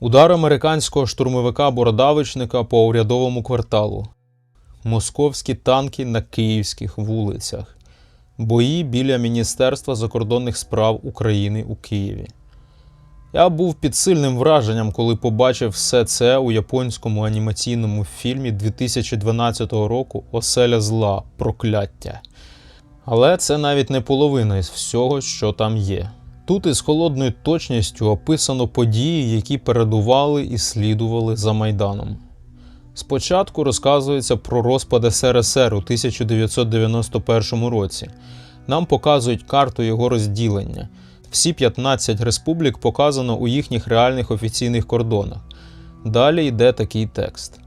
Удар американського штурмовика бородавичника по урядовому кварталу. Московські танки на київських вулицях. Бої біля Міністерства закордонних справ України у Києві. Я був під сильним враженням, коли побачив все це у японському анімаційному фільмі 2012 року Оселя зла прокляття. Але це навіть не половина із всього, що там є. Тут із холодною точністю описано події, які передували і слідували за Майданом. Спочатку розказується про розпад СРСР у 1991 році. Нам показують карту його розділення. Всі 15 республік показано у їхніх реальних офіційних кордонах. Далі йде такий текст.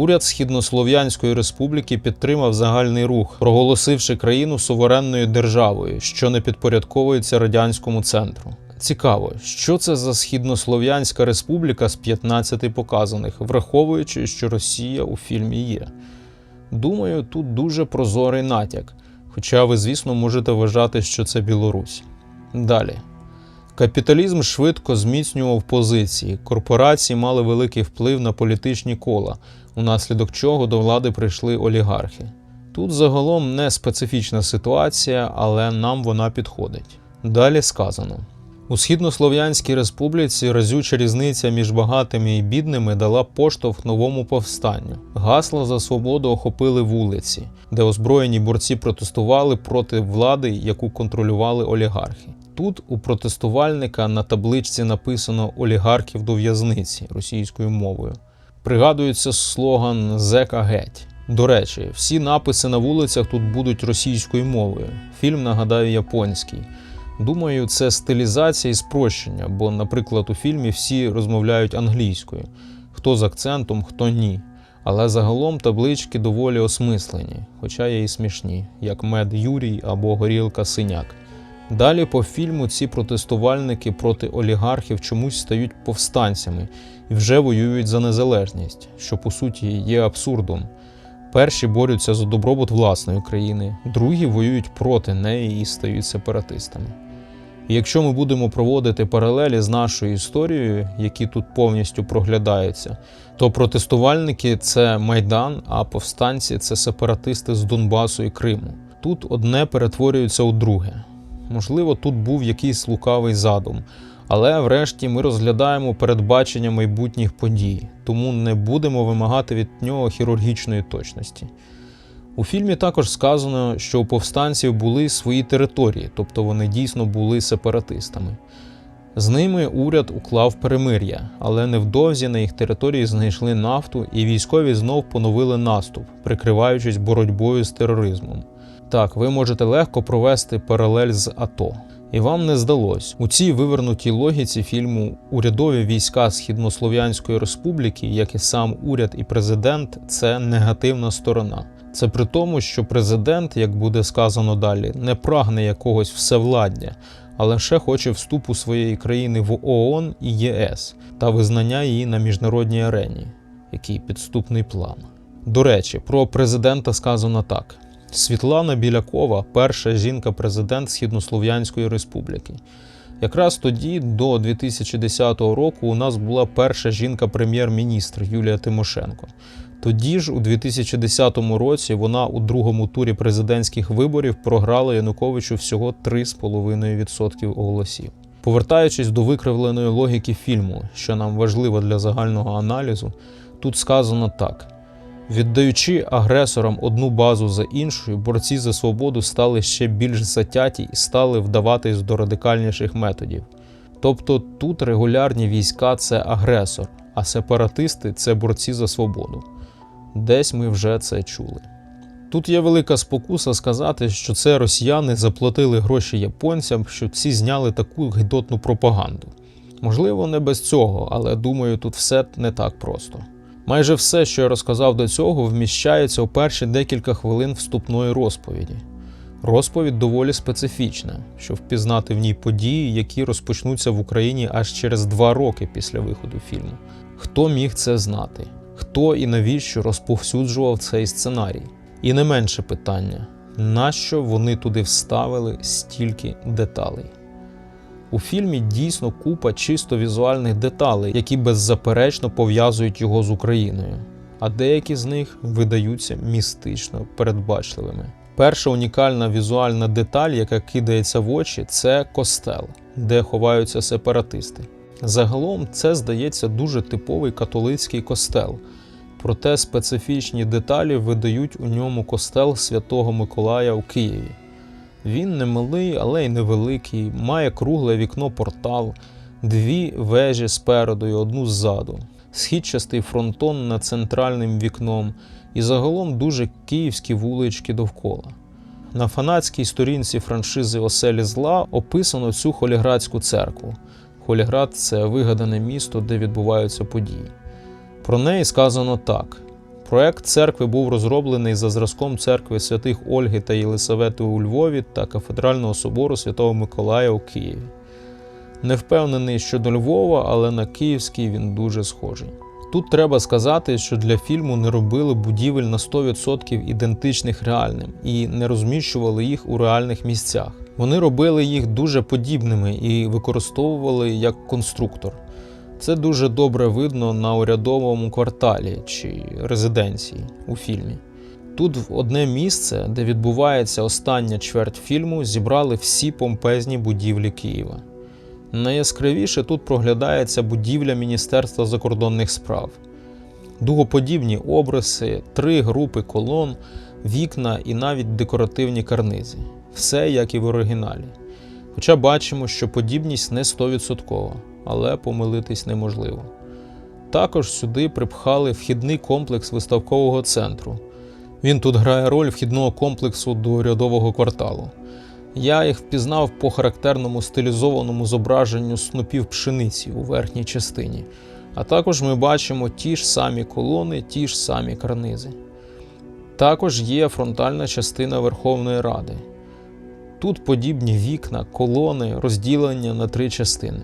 Уряд Східнослов'янської республіки підтримав загальний рух, проголосивши країну суверенною державою, що не підпорядковується радянському центру. Цікаво, що це за Східнослов'янська республіка з 15 показаних, враховуючи, що Росія у фільмі є. Думаю, тут дуже прозорий натяк, хоча ви, звісно, можете вважати, що це Білорусь. Далі. Капіталізм швидко зміцнював позиції. Корпорації мали великий вплив на політичні кола, унаслідок чого до влади прийшли олігархи. Тут загалом не специфічна ситуація, але нам вона підходить. Далі сказано: у Східнослов'янській республіці разюча різниця між багатими і бідними дала поштовх новому повстанню. Гасла за свободу охопили вулиці, де озброєні борці протестували проти влади, яку контролювали олігархи. Тут у протестувальника на табличці написано олігархів до в'язниці російською мовою. Пригадується слоган Зека геть. До речі, всі написи на вулицях тут будуть російською мовою. Фільм, нагадаю, японський. Думаю, це стилізація і спрощення, бо, наприклад, у фільмі всі розмовляють англійською, хто з акцентом, хто ні. Але загалом таблички доволі осмислені, хоча є і смішні, як мед Юрій або горілка Синяк. Далі по фільму ці протестувальники проти олігархів чомусь стають повстанцями і вже воюють за незалежність, що по суті є абсурдом. Перші борються за добробут власної країни, другі воюють проти неї і стають сепаратистами. І якщо ми будемо проводити паралелі з нашою історією, які тут повністю проглядаються, то протестувальники це Майдан, а повстанці це сепаратисти з Донбасу і Криму. Тут одне перетворюється у друге. Можливо, тут був якийсь лукавий задум, але врешті ми розглядаємо передбачення майбутніх подій, тому не будемо вимагати від нього хірургічної точності. У фільмі також сказано, що у повстанців були свої території, тобто вони дійсно були сепаратистами. З ними уряд уклав перемир'я, але невдовзі на їх території знайшли нафту, і військові знов поновили наступ, прикриваючись боротьбою з тероризмом. Так, ви можете легко провести паралель з АТО. І вам не здалось у цій вивернутій логіці фільму урядові війська Східнослов'янської республіки, як і сам уряд і президент, це негативна сторона. Це при тому, що президент, як буде сказано далі, не прагне якогось всевладдя, а лише хоче вступу своєї країни в ООН і ЄС та визнання її на міжнародній арені. Який підступний план. До речі, про президента сказано так. Світлана Білякова перша жінка-президент Східнослов'янської республіки. Якраз тоді, до 2010 року, у нас була перша жінка-прем'єр-міністр Юлія Тимошенко. Тоді ж, у 2010 році, вона у другому турі президентських виборів програла Януковичу всього 3,5% голосів. Повертаючись до викривленої логіки фільму, що нам важливо для загального аналізу, тут сказано так. Віддаючи агресорам одну базу за іншою, борці за свободу стали ще більш затяті і стали вдаватись до радикальніших методів. Тобто тут регулярні війська це агресор, а сепаратисти це борці за свободу. Десь ми вже це чули. Тут є велика спокуса сказати, що це росіяни заплатили гроші японцям, щоб ці зняли таку гидотну пропаганду. Можливо, не без цього, але думаю, тут все не так просто. Майже все, що я розказав до цього, вміщається у перші декілька хвилин вступної розповіді. Розповідь доволі специфічна, щоб впізнати в ній події, які розпочнуться в Україні аж через два роки після виходу фільму. Хто міг це знати? Хто і навіщо розповсюджував цей сценарій? І не менше питання: нащо вони туди вставили стільки деталей? У фільмі дійсно купа чисто візуальних деталей, які беззаперечно пов'язують його з Україною, а деякі з них видаються містично передбачливими. Перша унікальна візуальна деталь, яка кидається в очі, це костел, де ховаються сепаратисти. Загалом це здається дуже типовий католицький костел, проте специфічні деталі видають у ньому костел Святого Миколая у Києві. Він не малий, але й невеликий, має кругле вікно-портал, дві вежі спереду і одну ззаду, східчастий фронтон над центральним вікном і загалом дуже київські вулички довкола. На фанатській сторінці франшизи Оселі зла описано цю холіградську церкву. Холіград це вигадане місто, де відбуваються події. Про неї сказано так: проект церкви був розроблений за зразком церкви святих Ольги та Єлисавети у Львові та кафедрального собору Святого Миколая у Києві. Не впевнений щодо Львова, але на київський він дуже схожий. Тут треба сказати, що для фільму не робили будівель на 100% ідентичних реальним і не розміщували їх у реальних місцях. Вони робили їх дуже подібними і використовували як конструктор. Це дуже добре видно на урядовому кварталі чи резиденції у фільмі. Тут в одне місце, де відбувається остання чверть фільму, зібрали всі помпезні будівлі Києва. Найяскравіше тут проглядається будівля Міністерства закордонних справ, дугоподібні обриси, три групи колон, вікна і навіть декоративні карнизи. Все як і в оригіналі. Хоча бачимо, що подібність не 100%, але помилитись неможливо. Також сюди припхали вхідний комплекс виставкового центру. Він тут грає роль вхідного комплексу до урядового кварталу. Я їх впізнав по характерному стилізованому зображенню снопів пшениці у верхній частині, а також ми бачимо ті ж самі колони, ті ж самі карнизи. Також є фронтальна частина Верховної Ради. Тут подібні вікна, колони, розділення на три частини.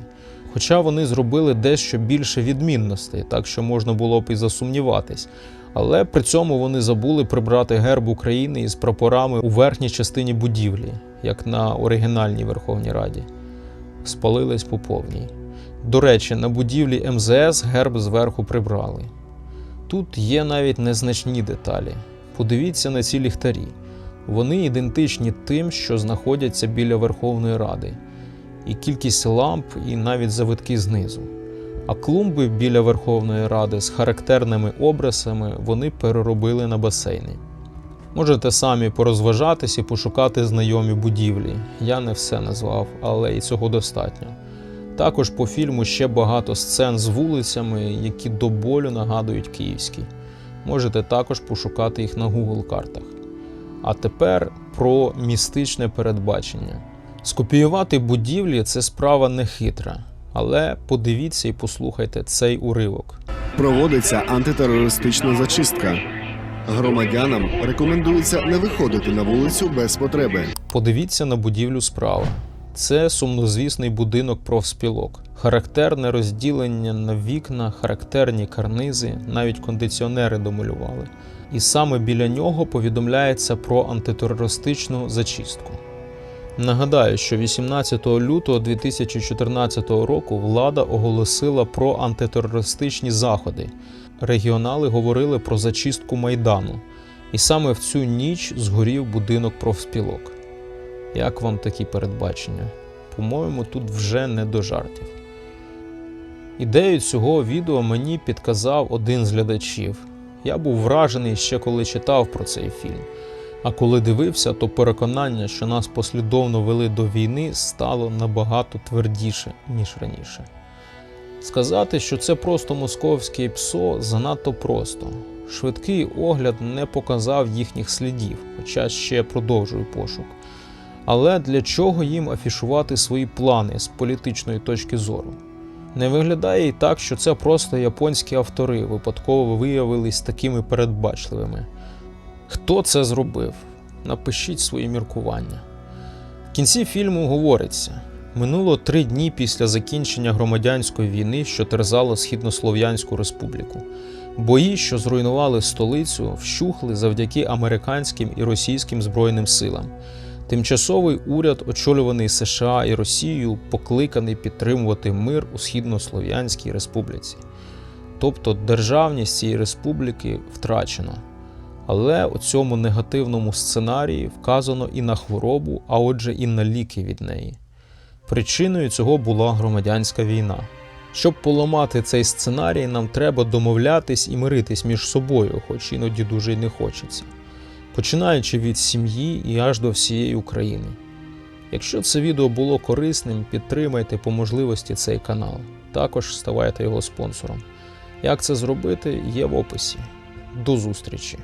Хоча вони зробили дещо більше відмінностей, так що можна було б і засумніватись. Але при цьому вони забули прибрати герб України із прапорами у верхній частині будівлі, як на оригінальній Верховній Раді. Спалились по повній. До речі, на будівлі МЗС герб зверху прибрали. Тут є навіть незначні деталі. Подивіться на ці ліхтарі. Вони ідентичні тим, що знаходяться біля Верховної Ради, і кількість ламп, і навіть завитки знизу. А клумби біля Верховної Ради з характерними обрисами вони переробили на басейни. Можете самі порозважатись і пошукати знайомі будівлі. Я не все назвав, але і цього достатньо. Також по фільму ще багато сцен з вулицями, які до болю нагадують київські. Можете також пошукати їх на Google картах. А тепер про містичне передбачення. Скопіювати будівлі це справа не хитра, але подивіться і послухайте цей уривок. Проводиться антитерористична зачистка. Громадянам рекомендується не виходити на вулицю без потреби. Подивіться на будівлю справа. Це сумнозвісний будинок профспілок. Характерне розділення на вікна, характерні карнизи, навіть кондиціонери домалювали. І саме біля нього повідомляється про антитерористичну зачистку. Нагадаю, що 18 лютого 2014 року влада оголосила про антитерористичні заходи. Регіонали говорили про зачистку майдану, і саме в цю ніч згорів будинок профспілок. Як вам такі передбачення? По-моєму, тут вже не до жартів. Ідею цього відео мені підказав один з глядачів. Я був вражений ще коли читав про цей фільм. А коли дивився, то переконання, що нас послідовно вели до війни, стало набагато твердіше, ніж раніше. Сказати, що це просто московське ПСО, занадто просто. Швидкий огляд не показав їхніх слідів, хоча ще продовжую пошук. Але для чого їм афішувати свої плани з політичної точки зору? Не виглядає і так, що це просто японські автори випадково виявились такими передбачливими. Хто це зробив? Напишіть свої міркування. В кінці фільму говориться: минуло три дні після закінчення громадянської війни, що терзало Східнослов'янську республіку. Бої, що зруйнували столицю, вщухли завдяки американським і російським збройним силам. Тимчасовий уряд, очолюваний США і Росією, покликаний підтримувати мир у Східнослов'янській республіці. Тобто державність цієї республіки втрачена. Але у цьому негативному сценарії вказано і на хворобу, а отже, і на ліки від неї. Причиною цього була громадянська війна. Щоб поламати цей сценарій, нам треба домовлятись і миритись між собою, хоч іноді дуже й не хочеться, починаючи від сім'ї і аж до всієї України. Якщо це відео було корисним, підтримайте по можливості цей канал. Також ставайте його спонсором. Як це зробити, є в описі. До зустрічі!